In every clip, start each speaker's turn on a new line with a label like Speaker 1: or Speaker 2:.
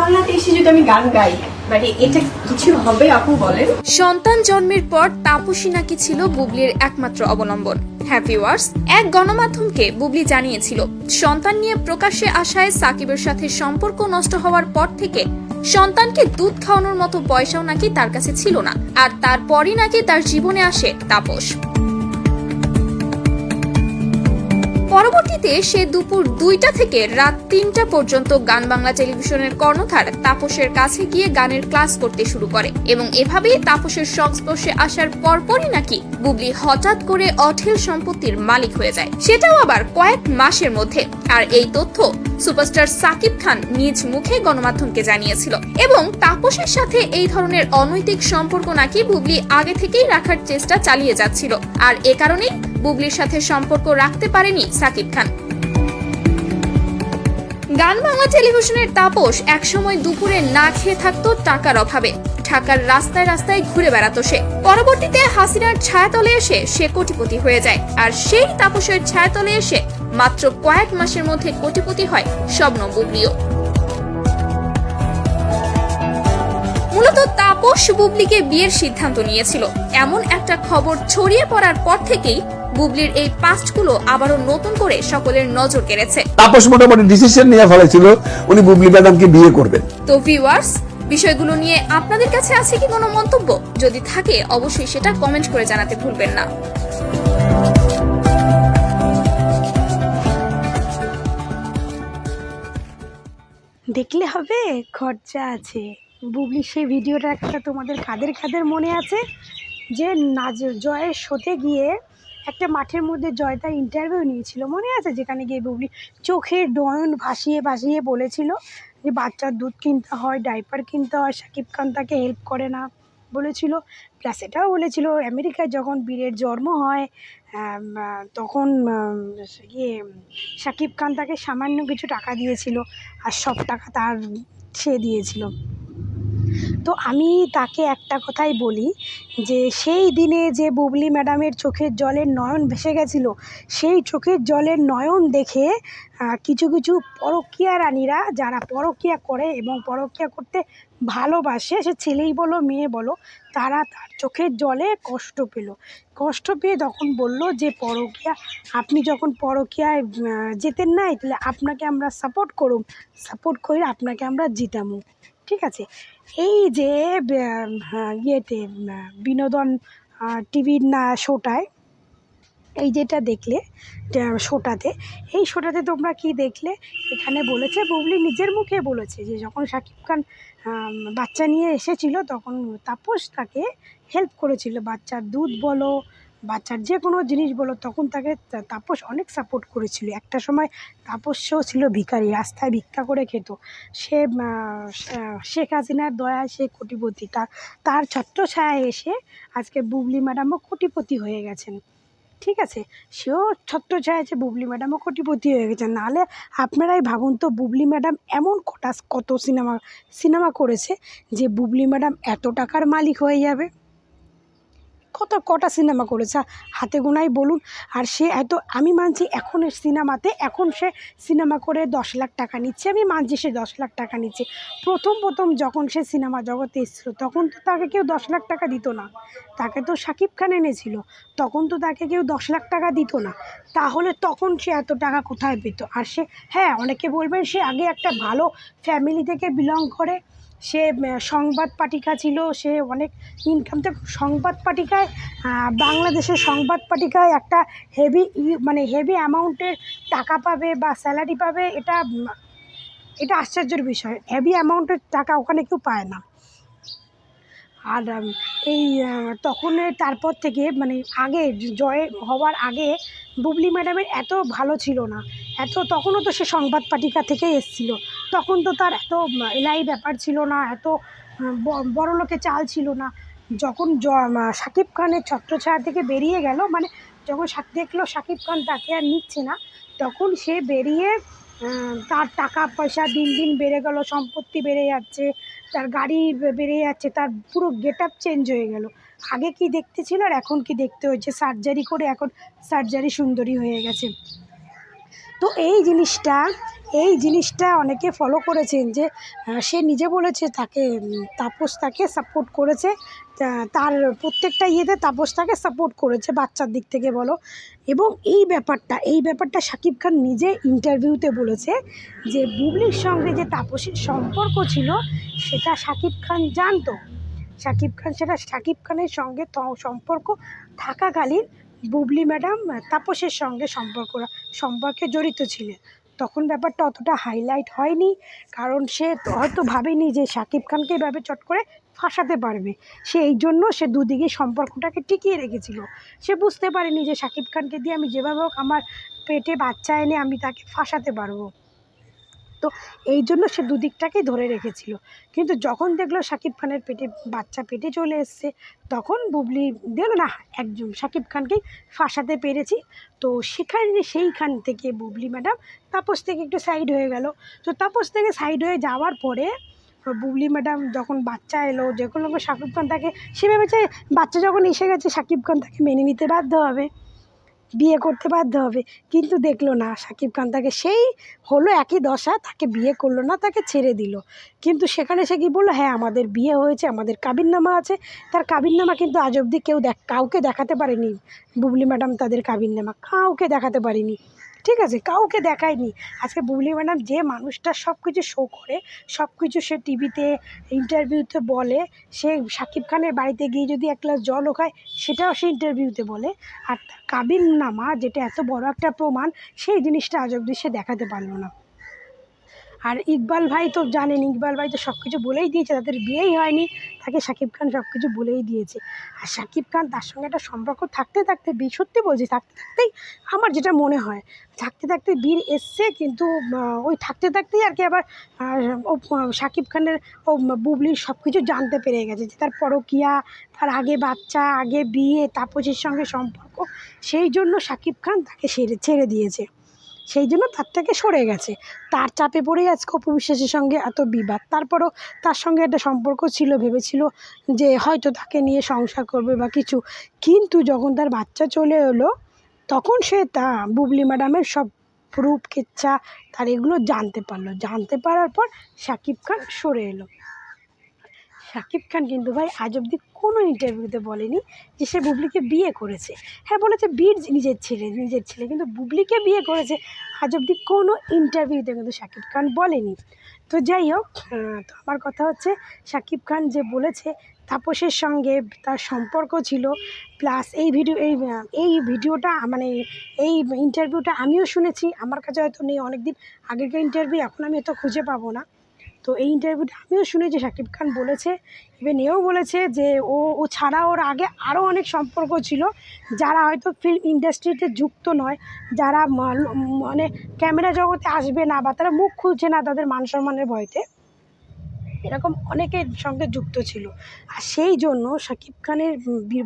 Speaker 1: বাংলাতে এসে যদি আমি গান গাই মানে
Speaker 2: সন্তান জন্মের পর তাপসী নাকি ছিল বুবলির একমাত্র অবলম্বন। হ্যাপি ওয়ার্স এক গণমাধ্যমকে বুবলি জানিয়েছিল, সন্তান নিয়ে প্রকাশ্যে আসায় সাকিবের সাথে সম্পর্ক নষ্ট হওয়ার পর থেকে সন্তানকে দুধ খাওয়ানোর মতো পয়সাও নাকি তার কাছে ছিল না, আর তারপরই নাকি তার জীবনে আসে তাপস। পরবর্তীতে সে দুপুর দুইটা থেকে রাত তিনটা পর্যন্ত গান বাংলা টেলিভিশনের কর্ণধার তাপসের কাছে গিয়ে গানের ক্লাস করতে শুরু করে। এবং এভাবেই তাপসের সংস্পর্শে আসার পরপরই নাকি বুবলি হঠাৎ করে অঢেল সম্পত্তির মালিক হয়ে যায়। সেটাও আবার কয়েক মাসের মধ্যে। আর এই তথ্য সুপারস্টার সাকিব খান নিজ মুখে গণমাধ্যমকে জানিয়েছিল। এবং তাপসের সাথে এই ধরনের অনৈতিক সম্পর্ক নাকি বুবলি আগে থেকেই রাখার চেষ্টা চালিয়ে যাচ্ছিল। আর এ কারণেই বুবলির সাথে সম্পর্ক রাখতে পারেনি সাকিব খান। গান বাংলা টেলিভিশনের তাপস একসময় দুপুরে না খেয়ে থাকতো টাকার অভাবে। ঢাকার রাস্তায় রাস্তায় ঘুরে বেড়াতো সে। পরবর্তীতে হাসিনার ছায়াতলে এসে সে কোটিপতি হয়ে যায়। আর সেই তাপসের ছায়াতলে এসে মাত্র কয়েক মাসের মধ্যে কোটিপতি হয় স্বপ্ন বুবলিও। মূলত তাপস বুবলিকে বিয়ের সিদ্ধান্ত নিয়েছিল। এমন একটা খবর ছড়িয়ে পড়ার পর থেকেই বুবলির এই পাস্টগুলো আবারও নতুন করে সকলের নজর কেড়েছে।
Speaker 3: তাপস মোটামুটি ডিসিশন নিয়ে ফেলেছিল উনি বুবলি ম্যাডামকে বিয়ে করবেন।
Speaker 2: তো ভিউয়ার্স বিষয়গুলো নিয়ে আপনাদের কাছে আছে কি কোনো মন্তব্য? যদি থাকে অবশ্যই সেটা কমেন্ট করে জানাতে ভুলবেন না।
Speaker 4: দেখলে হবে খরচা আছে। বুবলি, সেই ভিডিওটা একটা তোমাদের কাদের কাদের মনে আছে? যে নাজ, জয়ের শোতে গিয়ে একটা মাঠের মধ্যে জয় তার ইন্টারভিউ নিয়েছিল, মনে আছে? যেখানে গিয়ে বুবলি চোখের ডয়ন ভাসিয়ে ভাসিয়ে বলেছিল যে বাচ্চার দুধ কিনতে হয় ডাইপার কিনতে হয়, সাকিব খান তাকে হেল্প করে না বলেছিল। প্লাস এটাও বলেছিল, আমেরিকায় যখন বীরের জন্ম হয় তখন ইয়ে সাকিব খান তাকে সামান্য কিছু টাকা দিয়েছিল আর সব টাকা তার, সে দিয়েছিল। তো আমি তাকে একটা কথাই বলি যে সেই দিনে যে বুবলি ম্যাডামের চোখের জলের নয়ন ভেসে গেছিল, সেই চোখের জলের নয়ন দেখে কিছু কিছু পরকীয়া রানীরা যারা পরকীয়া করে এবং পরকীয়া করতে ভালোবাসে, সে ছেলেই বলো, মেয়ে বলো, তারা তার চোখের জলে কষ্ট পেল। কষ্ট পেয়ে তখন বলল যে, পরকীয়া, আপনি যখন পরকীয়ায় যেতেন নাই, তাহলে আপনাকে আমরা সাপোর্ট করুম সাপোর্ট করে আপনাকে আমরা জিতামু। ঠিক আছে? এই যে ইয়েতে বিনোদন টিভির না শোটায়, এই যেটা দেখলে শোটাতে, এই শোটাতে তোমরা কি দেখলে? এখানে বলেছে, বুবলি নিজের মুখে বলেছে যে, যখন শাকিব খান বাচ্চা নিয়ে এসেছিল, তখন তাপস তাকে হেল্প করেছিল, বাচ্চার দুধ বলো বাচ্চার যে কোনো জিনিস বলো, তখন তাকে তাপস অনেক সাপোর্ট করেছিল। একটা সময় তাপস্যও ছিল ভিখারি, রাস্তায় ভিক্ষা করে খেত। সে শেখ হাসিনার দয়ায় সে কোটিপতি। তার তার ছত্রছায়ায় এসে আজকে বুবলি ম্যাডামও কোটিপতি হয়ে গেছেন। ঠিক আছে? সেও ছত্রছায়া আছে বুবলি ম্যাডামও কোটিপতি হয়ে গেছেন। নাহলে আপনারাই ভাবুন তো, বুবলি ম্যাডাম এমন কটা কত সিনেমা সিনেমা করেছে যে বুবলি ম্যাডাম এত টাকার মালিক হয়ে যাবে। কত কটা সিনেমা করেছে, হাতে গোনাই বলুন। আর সে এত, আমি মানছি এখন সিনেমাতে, এখন সে সিনেমা করে দশ লাখ টাকা নিচ্ছে, আমি মানছি সে দশ লাখ টাকা নিচ্ছে। প্রথম প্রথম যখন সে সিনেমা জগতে এসেছিল, তখন তো তাকে কেউ দশ লাখ টাকা দিত না। তাকে তো শাকিব খান এনেছিল, তখন তো তাকে কেউ দশ লাখ টাকা দিত না। তাহলে তখন সে এত টাকা কোথায় পেত? আর সে হ্যাঁ অনেকে বলবেন সে আগে একটা ভালো ফ্যামিলি থেকে বিলং করে সে সংবাদ পাঠিকা ছিল সে অনেক ইনকাম থেকে সংবাদ পাঠিকায় আহ, বাংলাদেশের সংবাদ পাঠিকায় একটা হেভি মানে হেভি অ্যামাউন্টের টাকা পাবে বা স্যালারি পাবে এটা এটা আশ্চর্যের বিষয়। হেভি অ্যামাউন্টের টাকা ওখানে কেউ পায় না। আর এই তখন তারপর থেকে মানে আগে জয় হওয়ার আগে বুবলি ম্যাডামের এত ভালো ছিল না। এত তখনও তো সে সংবাদ পাটিকা থেকে এসছিল। তখন তো তার এত এলাই ব্যাপার ছিল না, এত বড় লোকে চাল ছিল না। যখন শাকিব খানের ছত্রছায়া থেকে বেরিয়ে গেল মানে যখন দেখল শাকিব খান তাকে আর নিচ্ছে না, তখন সে বেরিয়ে তার টাকা পয়সা দিন দিন বেড়ে গেল, সম্পত্তি বেড়ে যাচ্ছে, তার গাড়ি বেড়ে যাচ্ছে, তার পুরো গেট আপ চেঞ্জ হয়ে গেল। আগে কি দেখতে ছিল আর এখন কি দেখতে হয়েছে? সার্জারি করে এখন সার্জারি সুন্দরী হয়ে গেছে। তো এই জিনিসটা এই জিনিসটা অনেকে ফলো করেছেন যে সে নিজে বলেছে তাকে তাপস তাকে সাপোর্ট করেছে। তার প্রত্যেকটা ইয়েতে তাপস তাকে সাপোর্ট করেছে বাচ্চার দিক থেকে বলো। এবং এই ব্যাপারটা এই ব্যাপারটা শাকিব খান নিজে ইন্টারভিউতে বলেছে যে, বুবলির সঙ্গে যে তাপসের সম্পর্ক ছিল, সেটা শাকিব খান জানতো। শাকিব খান সেটা শাকিব খানের সঙ্গে সম্পর্ক থাকাকালীন বুবলি ম্যাডাম তাপসের সঙ্গে সম্পর্ক, সম্পর্কে জড়িত ছিলেন। তখন ব্যাপারটা অতটা হাইলাইট হয়নি, কারণ সে হয়তো ভাবেনি যে শাকিব খানকে এভাবে চট করে ফাঁসাতে পারবে। সে এই জন্য সে দুদিকে সম্পর্কটাকে টিকিয়ে রেখেছিল। সে বুঝতে পারেনি যে শাকিব খানকে দিয়ে আমি যেভাবে হোক আমার পেটে বাচ্চা এনে আমি তাকে ফাঁসাতে পারব। তো এই জন্য সে দুদিকটাকেই ধরে রেখেছিল। কিন্তু যখন দেখল শাকিব খানের পেটে বাচ্চা পেটে চলে এসছে, তখন বুবলি দিল না, একজন শাকিব খানকেই ফাঁসাতে পেরেছি। তো সেখানে, সেইখান থেকে বুবলি ম্যাডাম তাপস থেকে একটু সাইড হয়ে গেল। তো তাপস থেকে সাইড হয়ে যাওয়ার পরে বুবলি ম্যাডাম যখন বাচ্চা এলো, যে কোনো শাকিব খান তাকে, সে ভেবেছে বাচ্চা যখন এসে গেছে শাকিব খান তাকে মেনে নিতে বাধ্য হবে। বিয়ে করতে বাধ্য হবে। কিন্তু দেখল না, সাকিব খান তাকে সেই হলো একই দশা, তাকে বিয়ে করল না, তাকে ছেড়ে দিল। কিন্তু সেখানে সে কি বলল হ্যাঁ আমাদের বিয়ে হয়েছে, আমাদের কাবিননামা আছে। তার কাবিননামা কিন্তু আজ অবধি কেউ দেখ, কাউকে দেখাতে পারেনি। বুবলি ম্যাডাম তাদের কাবিননামা, কাউকে দেখাতে পারেনি। ঠিক আছে, কাউকে দেখায়নি। আজকে বুবলি ম্যাডাম যে মানুষটা সব কিছু শো করে সব কিছু সে টিভিতে ইন্টারভিউতে বলে, সে শাকিব খানের বাড়িতে গিয়ে যদি এক গ্লাস জলও খায়, সেটাও সে ইন্টারভিউতে বলে। আর তার কাবিননামা যেটা এত বড় একটা প্রমাণ, সেই জিনিসটা আজ অব্দি সে দেখাতে পারল না। আর ইকবাল ভাই তো জানেন, ইকবাল ভাই তো সব কিছু বলেই দিয়েছে, তাদের বিয়েই হয়নি। তাকে শাকিব খান সব কিছু বলেই দিয়েছে। আর শাকিব খান তার সঙ্গে একটা সম্পর্ক থাকতে থাকতে বি সত্যি বলছি, থাকতে থাকতেই আমার যেটা মনে হয়, থাকতে থাকতে বীর এসছে, কিন্তু ওই থাকতে থাকতেই আর কি আবার ও শাকিব খানের ও বুবলির সব কিছু জানতে পেরে গেছে যে তার পরকিয়া, তার আগে বাচ্চা, আগে বিয়ে তাপসের সঙ্গে সম্পর্ক, সেই জন্য শাকিব খান তাকে সেরে, ছেড়ে দিয়েছে। সেই জন্য তার থেকে সরে গেছে। তার চাপে পড়েই আজকে অপু বিশ্বাসের সঙ্গে এত বিবাদ। তারপরও তার সঙ্গে একটা সম্পর্ক ছিল, ভেবেছিল যে হয়তো তাকে নিয়ে সংসার করবে বা কিছু। কিন্তু যখন তার বাচ্চা চলে এলো, তখন সে তা বুবলি ম্যাডামের সব রূপ কেচ্ছা, তার এগুলো জানতে পারল। জানতে পারার পর শাকিব খান সরে এলো। শাকিব খান কিন্তু ভাই আজ অবধি কোনো ইন্টারভিউতে বলেনি যে সে বুবলিকে বিয়ে করেছে। হ্যাঁ বলেছে বীর নিজের ছেলে নিজের ছেলে, কিন্তু বুবলিকে বিয়ে করেছে, আজ অবধি কোনো ইন্টারভিউতে কিন্তু শাকিব খান বলেনি। তো যাই হোক তো আমার কথা হচ্ছে শাকিব খান যে বলেছে, তাপসের সঙ্গে তার সম্পর্ক ছিল প্লাস এই ভিডিও এই এই ভিডিওটা মানে এই ইন্টারভিউটা আমিও শুনেছি, আমার কাছে হয়তো নেই অনেক দিন আগেকার ইন্টারভিউ এখন আমি এত খুঁজে পাবো না। তো এই ইন্টারভিউটা আমিও শুনেছি শাকিব খান বলেছে ইভেন এও বলেছে যে ও ও ছাড়া ওর আগে আরও অনেক সম্পর্ক ছিল, যারা হয়তো ফিল্ম ইন্ডাস্ট্রিতে যুক্ত নয়, যারা মানে ক্যামেরা জগতে আসবে না বা তারা মুখ খুলছে না তাদের মান সম্মানের ভয়তে, এরকম অনেকের সঙ্গে যুক্ত ছিল। আর সেই জন্য শাকিব খানের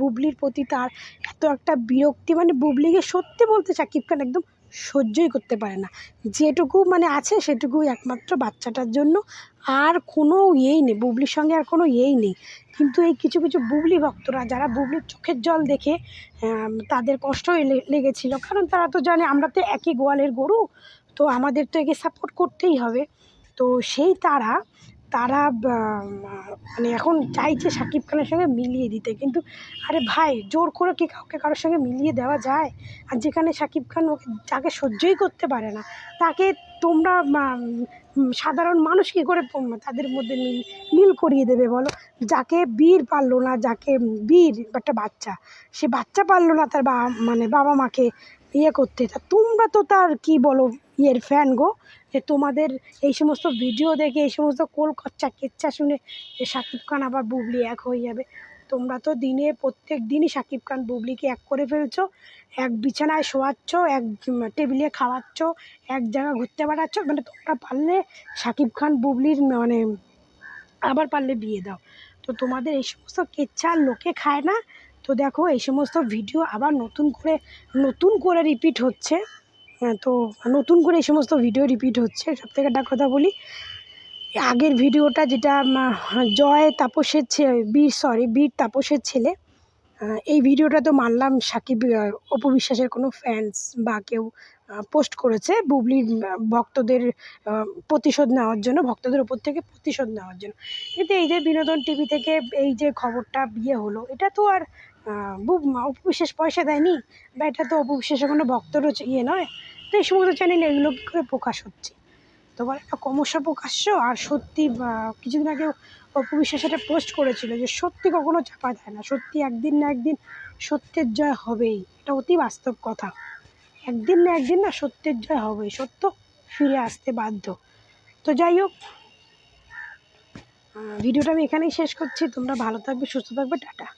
Speaker 4: বুবলির প্রতি তার এত একটা বিরক্তি মানে বুবলিকে সত্যি বলতে শাকিব খান একদম সহ্যই করতে পারে না। যেটুকু মানে আছে সেটুকুই একমাত্র বাচ্চাটার জন্য। আর কোনো ইয়েই নেই, বুবলির সঙ্গে আর কোনো ইয়েই নেই। কিন্তু এই কিছু কিছু বুবলি ভক্তরা, যারা বুবলির চোখের জল দেখে তাদের কষ্ট লেগেছিল। কারণ তারা তো জানে আমরা তো একই গোয়ালের গরু, তো আমাদের তো একে সাপোর্ট করতেই হবে। তো সেই তারা তারা মানে এখন চাইছে শাকিব খানের সঙ্গে মিলিয়ে দিতে। কিন্তু আরে ভাই, জোর করে কি কাউকে কারোর সঙ্গে মিলিয়ে দেওয়া যায়? আর যেখানে শাকিব খান ওকে যাকে সহ্যই করতে পারে না, তাকে তোমরা সাধারণ মানুষ কী করে তাদের মধ্যে মিল মিল করিয়ে দেবে বলো? যাকে বীর পারল না, যাকে বীর একটা বাচ্চা, সে বাচ্চা পারল না তার বা মানে বাবা মাকে ইয়ে করতে। তা তোমরা তো তার কি বলো, ইয়ের ফ্যান গো। যে তোমাদের এই সমস্ত ভিডিও দেখে, এই সমস্ত কোল কচ্চা কেচ্চা শুনে যে শাকিব খান আবার বুবলি এক হয়ে যাবে। তোমরা তো দিনে, প্রত্যেক দিনই শাকিব খান বুবলিকে এক করে ফেলছো, এক বিছানায় শোয়াচ্ছ, এক টেবিলে খাওয়াচ্ছ, এক জায়গায় ঘুরতে বেড়াচ্ছ মানে তোমরা পারলে শাকিব খান বুবলির মানে আবার পারলে বিয়ে দাও। তো তোমাদের এই সমস্ত কেচ্ছা লোকে খায় না। তো দেখো, এই সমস্ত ভিডিও আবার নতুন করে নতুন করে রিপিট হচ্ছে। তো নতুন করে এই সমস্ত ভিডিও রিপিট হচ্ছে। সব থেকে একটা কথা বলি আগের ভিডিওটা যেটা জয় তাপসের বীর সরি বীর তাপসের ছেলে এই ভিডিওটা তো মানলাম সাকিব অপু বিশ্বাসের কোনো ফ্যান্স বা কেউ পোস্ট করেছে। বুবলির ভক্তদের প্রতিশোধ নেওয়ার জন্য, ভক্তদের উপর থেকে প্রতিশোধ নেওয়ার জন্য। কিন্তু এই যে বিনোদন টিভি থেকে এই যে খবরটা বিয়ে হলো, এটা তো আর বুব, অপবিশ্বাস পয়সা দেয়নি, বা এটা তো অপবিশ্বাসের কোনো ভক্তরও ইয়ে নয়। তো এই সমস্ত চ্যানেলে এগুলো কী করে প্রকাশ হচ্ছে? তোমার একটা ক্রমশ প্রকাশ্য আর সত্যি কিছুদিন আগে অপবিশ্বাস একটা পোস্ট করেছিল যে সত্যি কখনো চাপা যায় না। সত্যি একদিন না একদিন সত্যের জয় হবেই। এটা অতি বাস্তব কথা। একদিন না একদিন না সত্যের জয় হবেই। সত্য ফিরে আসতে বাধ্য। তো যাই হোক ভিডিওটা আমি এখানেই শেষ করছি। তোমরা ভালো থাকবে, সুস্থ থাকবে, টাটা।